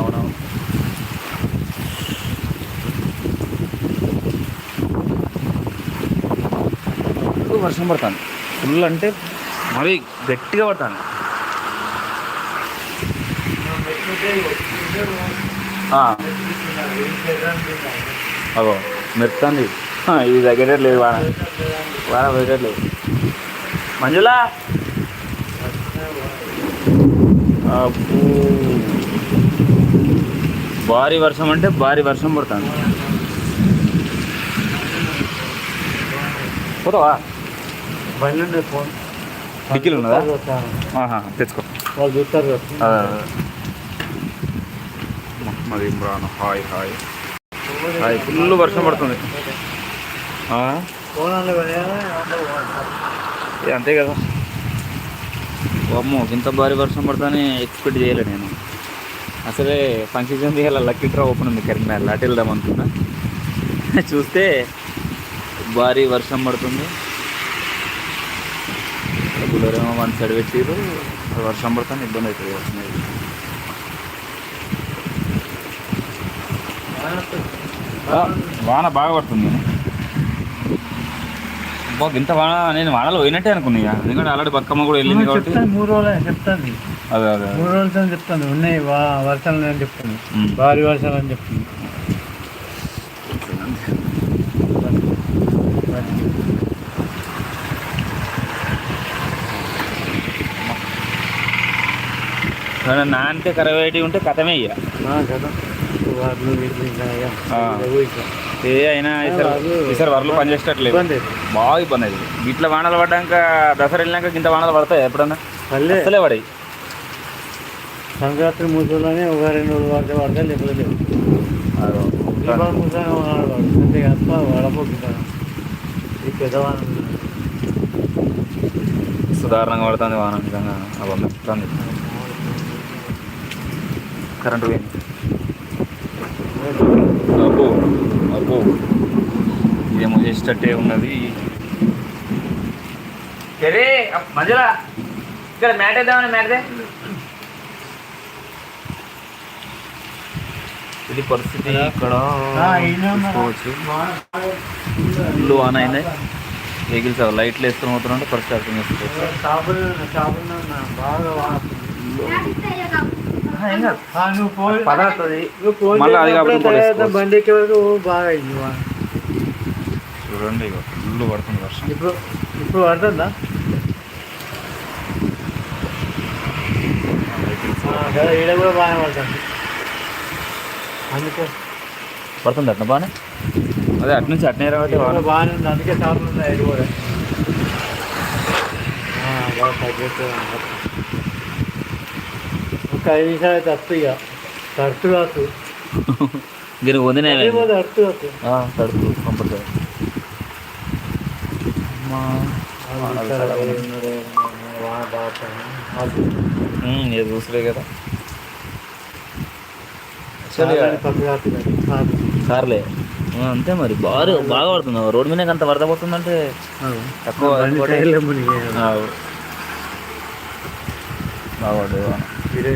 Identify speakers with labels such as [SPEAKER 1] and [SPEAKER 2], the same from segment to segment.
[SPEAKER 1] అవునవును ఫుల్ వర్షం పడుతుంది. ఫుల్ అంటే మరీ గట్టిగా పడుతుంది. అగో మెరుతుంది ఇది తగ్గట్లేదు వాన. వాన పోయేటట్లేదు. మంజులా? అబ్బో. భారీ వర్షం అంటే భారీ వర్షం పడుతుంది. పోతావా?
[SPEAKER 2] బండి ఫోన్.
[SPEAKER 1] డిక్కీలు ఉన్నదా? తెచ్చుకో.
[SPEAKER 2] వాళ్ళు చూస్తారు.
[SPEAKER 1] Mohammed Imran hi hi. Hi full వర్షం పడుతుంది. అంతే కదా. అమ్మో ఇంత భారీ వర్షం పడతానే ఎక్స్పెక్ట్ చేయలే నేను. అసలే ఫంక్షన్ ఇలా లక్కీ డ్రా ఓపెన్ ఉంది కరీంనగర్ అటు వెళ్దాం అనుకున్నా. చూస్తే భారీ వర్షం పడుతుంది. బుల్లరేమో వన్ సైడ్ పెట్టిరు వర్షం పడుతుంది ఇబ్బంది అవుతుంది వర్షం వాన బాగా పడుతుంది. బాగా ఇంత వాన నేను వానలో పోయినట్టే అనుకున్నా. ఎందుకంటే ఆల్రెడీ బతుకమ్మ కూడా వెళ్ళింది కాబట్టి.
[SPEAKER 2] మూడు రోజులు చెప్తాను.
[SPEAKER 1] అదే అదే
[SPEAKER 2] మూడు రోజులతో చెప్తాను ఉన్నాయి వా- వర్షాలు అని చెప్తాను. భారీ వర్షాలు అని చెప్తాను.
[SPEAKER 1] ఏమైనా నానితే కరవేటి ఉంటే కథమే ఇక.
[SPEAKER 2] కదా
[SPEAKER 1] ఏ అయినా ఈసారి వరలు పనిచేసేటట్లేదు. బాగా ఇబ్బంది అయింది ఇట్లా వానలు పడ్డాక దసరా వెళ్ళినాక ఇంత వానలు పడతాయి ఎప్పుడన్నా? అసలే పడాయి.
[SPEAKER 2] సంక్రాంతి మూసలోనే ఒక రెండు రోజులు పడితే పడితే లేకపోతే. అంతే వడపోతుంటాను ఈ
[SPEAKER 1] సుధారణంగా పడుతుంది వాన నిజంగా. అవి మెత్తుంది కరెంటు పోయింది. అబ్బో అబ్బో. ఇదేమో చేసేటట్టే ఉన్నది. సరే మధ్యలో ఇక్కడ మ్యాట్ వేద్దామని మ్యాట్దే ఇది పరిస్థితి ఇక్కడ? చూసుకోవచ్చు ఇల్లు ఆన్ అయినాయి వెహికల్స్ లైట్లు వేసుకుని పోతున్నా పరిస్థితి అర్థం చేసుకోవచ్చు.
[SPEAKER 2] షాపులు బాగా
[SPEAKER 1] మళ్ళీ అది కాబట్టి.
[SPEAKER 2] బండి ఎక్కే వరకు అయింది.
[SPEAKER 1] చూడండి ఇక ఇల్లు పడుతుంది వర్షం.
[SPEAKER 2] ఇప్పుడు ఇప్పుడు పడుతుందా? ఈడ కూడా బాగానే పడుతుంది. అందుకే.
[SPEAKER 1] పడుతుంది అట్న బాగానే? అదే అటు నుంచి అట్నే రాబట్టి
[SPEAKER 2] బాగానే ఉంది. అందుకే షాపులు ఉన్నాయి కూడా ఆ, బాగా తగ్గట్టు ఐదు నిమిషాలు అయితే వస్తు ఇక తడుతు కాదు
[SPEAKER 1] దీనికి వదిన
[SPEAKER 2] తడుతు కాదు
[SPEAKER 1] తడుపు కంపల్సరీ. ఇది చూసలే కదా. కార్లే అంతే మరి బాగా బాగా పడుతుంది. రోడ్డు మీద అంత వరద పడుతుందంటే తక్కువ బాగా పడ్డది వాన
[SPEAKER 2] వీడియో.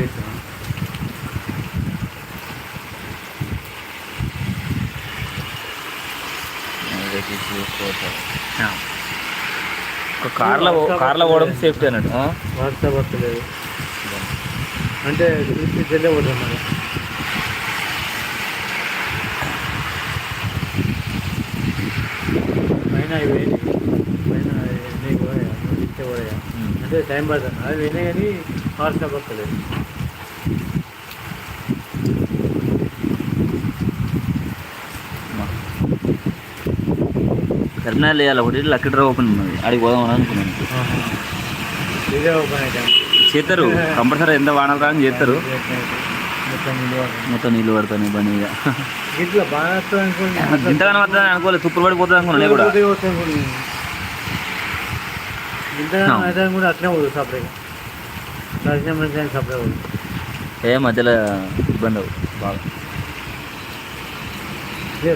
[SPEAKER 1] ఒక కార్లో కార్లో పోవడం సేఫ్టీ అన్నట్టు?
[SPEAKER 2] వాట్సాప్ వస్తలేదు అంటే చూసి చెల్లె పోతున్నారు పైన అవి పోయినాయి. పైన నీకు పోయా పోయా.
[SPEAKER 1] ఉమ్.
[SPEAKER 2] అంటే టైం పడుతుంది అవి పోయినాయి కానీ వాట్సాప్ వస్తలేదు.
[SPEAKER 1] కరీంనగర్ వేయాలి ఒకటి లక్కీ డ్రా ఓపెన్ ఉన్నది. అడిగి పోదామని అనుకున్నాను.
[SPEAKER 2] ఇదే ఓపెన్ అయితే.
[SPEAKER 1] చేస్తారు. కంపల్సరీ ఎంత వానలు రాని చేస్తారు.
[SPEAKER 2] మొత్తం
[SPEAKER 1] నీళ్ళు పడతాను మీద.
[SPEAKER 2] బాగా అనుకోండి.
[SPEAKER 1] ఇంతగానో వద్దని అనుకోలేదు. తుప్పులు పడిపోతుంది అనుకున్నాను నేను కూడా.
[SPEAKER 2] కూడా అట్లే పోదు సప్లై సప్లై పోదు.
[SPEAKER 1] ఏ మధ్యలో ఇబ్బంది అవుతుంది బాగా.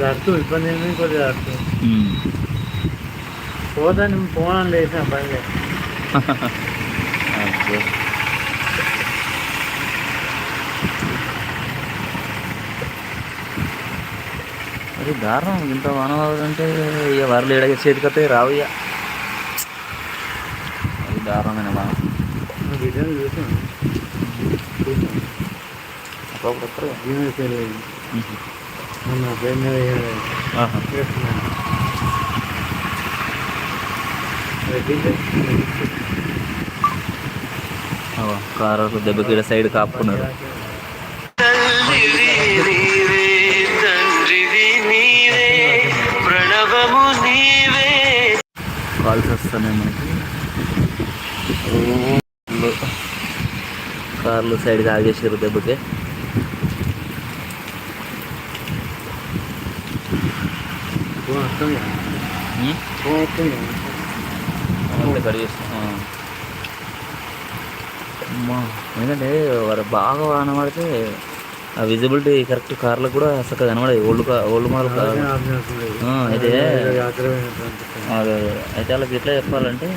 [SPEAKER 2] రద్దు ఇబ్బంది ఏమి కొద్దిగా
[SPEAKER 1] రద్దు
[SPEAKER 2] పోతాను పోనని లేచిన
[SPEAKER 1] పని మరి దారుణం ఇంత వానవాదంటే ఇక వారు లేడగా చేతికి వస్తే రావు ఇక.
[SPEAKER 2] చేస్తున్నాను రెడ్డి
[SPEAKER 1] అవ్వ, కారు దెబ్బకి సైడ్ కాపుకున్నారు కాల్స్ వస్తున్నాయి మనకి. కార్లు. సైడ్కి ఆగేసారు దెబ్బకి. ఎందుకంటే వారు బాగా వాన పడితే ఆ విజిబిలిటీ కరెక్ట్ కార్లకు కూడా చక్కగా కనబడదు ఓల్డ్ ఓల్డ్ మోడల్ కార్ అయితే-. అదే. అయితే వాళ్ళకి ఎట్లా చెప్పాలంటే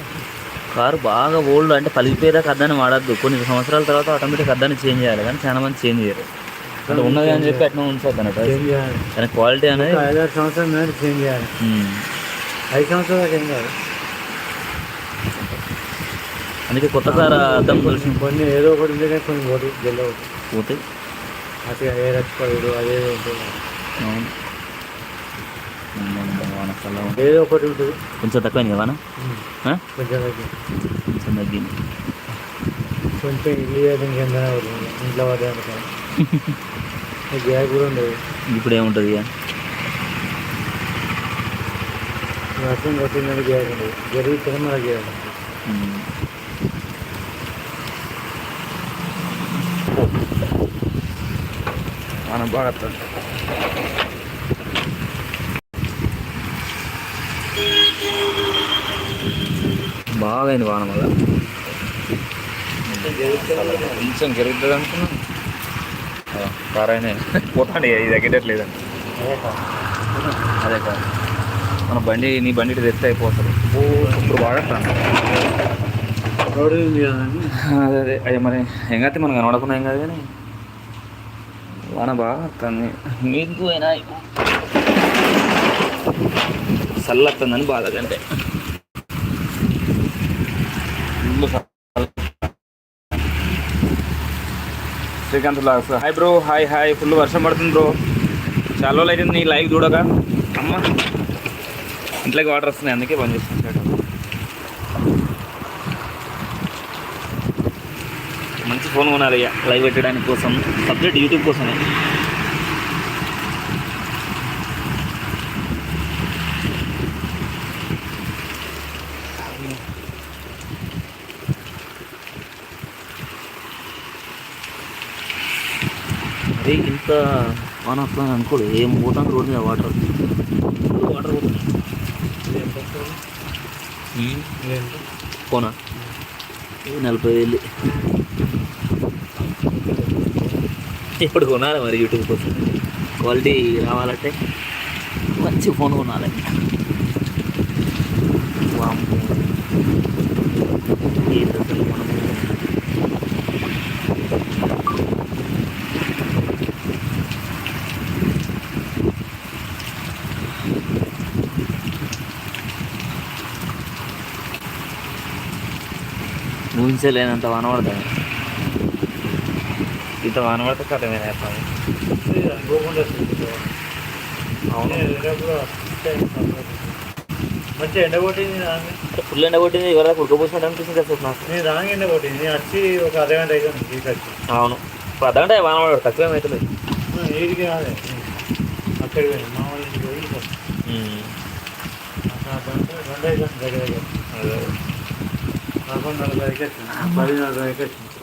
[SPEAKER 1] కారు బాగా ఓల్డ్ అంటే పలిగిపోయేదాకా అద్దాన్ని వాడద్దు. కొన్ని సంవత్సరాల తర్వాత ఆటోమేటిక్ అద్దాన్ని చేంజ్ చేయాలి. కానీ చాలా మంది చేంజ్ చేయరు. అంటే ఉన్నది అని చెప్పి అట్లా ఉంచొద్దు అన్నట్టు
[SPEAKER 2] చేంజ్ చేయాలి.
[SPEAKER 1] కానీ క్వాలిటీ అనేది
[SPEAKER 2] ఐదారు సంవత్సరాల చేంజ్ చేయాలి. ఐదు సంవత్సరాల ఏం కాదు.
[SPEAKER 1] అందుకే కొత్త కారు అద్దం కలిసి
[SPEAKER 2] కొన్ని ఏదో ఒకటి ఉంటే కానీ కొన్ని పోటీ గెలవదు అట్లా ఏ రచ్చిపడు అదే ఉంటుంది. ఏదో ఒకటి ఉంటుంది.
[SPEAKER 1] కొంచెం తక్కువైంది ఆ?
[SPEAKER 2] కొంచెం దగ్గర
[SPEAKER 1] కొంచెం తగ్గింది.
[SPEAKER 2] కొంచెం ఇల్లు కింద అవుతుంది ఇంట్లో పడే గ్యాస్ కూడా ఉండదు.
[SPEAKER 1] ఇప్పుడు ఏముంటుంది ఇక?
[SPEAKER 2] వర్షం కొట్టిందని గ్యాస్ ఉండదు. జరిగితే మనకి గ్యాస్
[SPEAKER 1] బాగా వస్తుంది. బాగా అయింది వాన మళ్ళా. కొంచెం జరుగుతుంది అనుకున్నా. కార్ అయినా పోతాండి ఇది తగ్గట్లేదండి అదే కాదు. మన బండి నీ బండి ఇటు తెస్తే అయిపోతుంది. ఓ, ఇప్పుడు
[SPEAKER 2] కదండి.
[SPEAKER 1] అదే అదే. అదే మరి ఏం కాదు మనం కనబడకుండా ఏం కాదు కానీ. వాన బాగా వస్తుంది మీకు అయినా చల్ల వస్తుందని బాధ కంటే. Srikanth loss hi bro hi hi full వర్షం పడుతుంది బ్రో చాలా రోజులు అయితే నీ లైవ్ చూడక. అమ్మ. ఇంట్లోకి వాటర్ వస్తున్నాయి అందుకే బంద్ చేస్తున్నాను. మంచి ఫోన్ కొనాలి ఇక లైవ్ పెట్టడానికి కోసం సబ్జెక్ట్ యూట్యూబ్ కోసమే. అదే ఇంత వాన వస్తుందని అనుకోడు ఏం పోతాను రోడ్డు మీద వాటర్. వాటర్ పోనా? నలభై వేలు. ఇప్పుడు కొనాలి మరి యూట్యూబ్ కోసం. క్వాలిటీ రావాలంటే మంచి ఫోన్ కొనాలి. అసలు మనం ఊహించలేనంత వాన ఇంత వాన పడితే చెప్పాలి
[SPEAKER 2] అనుకోకుండా
[SPEAKER 1] అవును.
[SPEAKER 2] మంచి ఎండ కొట్టింది
[SPEAKER 1] ఫుల్ ఎండ కొట్టింది ఎవరైనా కుడుకోపోసినట్టు అనిపిస్తుంది అసలు నాకు.
[SPEAKER 2] నేను రాంగ్ ఎండ కొట్టింది వచ్చి ఒక అరగంట అవుతుంది తీసుకొచ్చి
[SPEAKER 1] అవును. ఇప్పుడు అర్ధగంట వాన పడదు తక్కువ ఏమవుతుంది
[SPEAKER 2] ఏడికి రాలే. అక్కడికి పోయి మామూలు ఇంటికి పోయి అక్కడ రెండు అవుతుంది దగ్గర దగ్గర. పది నలభైకి వచ్చింది.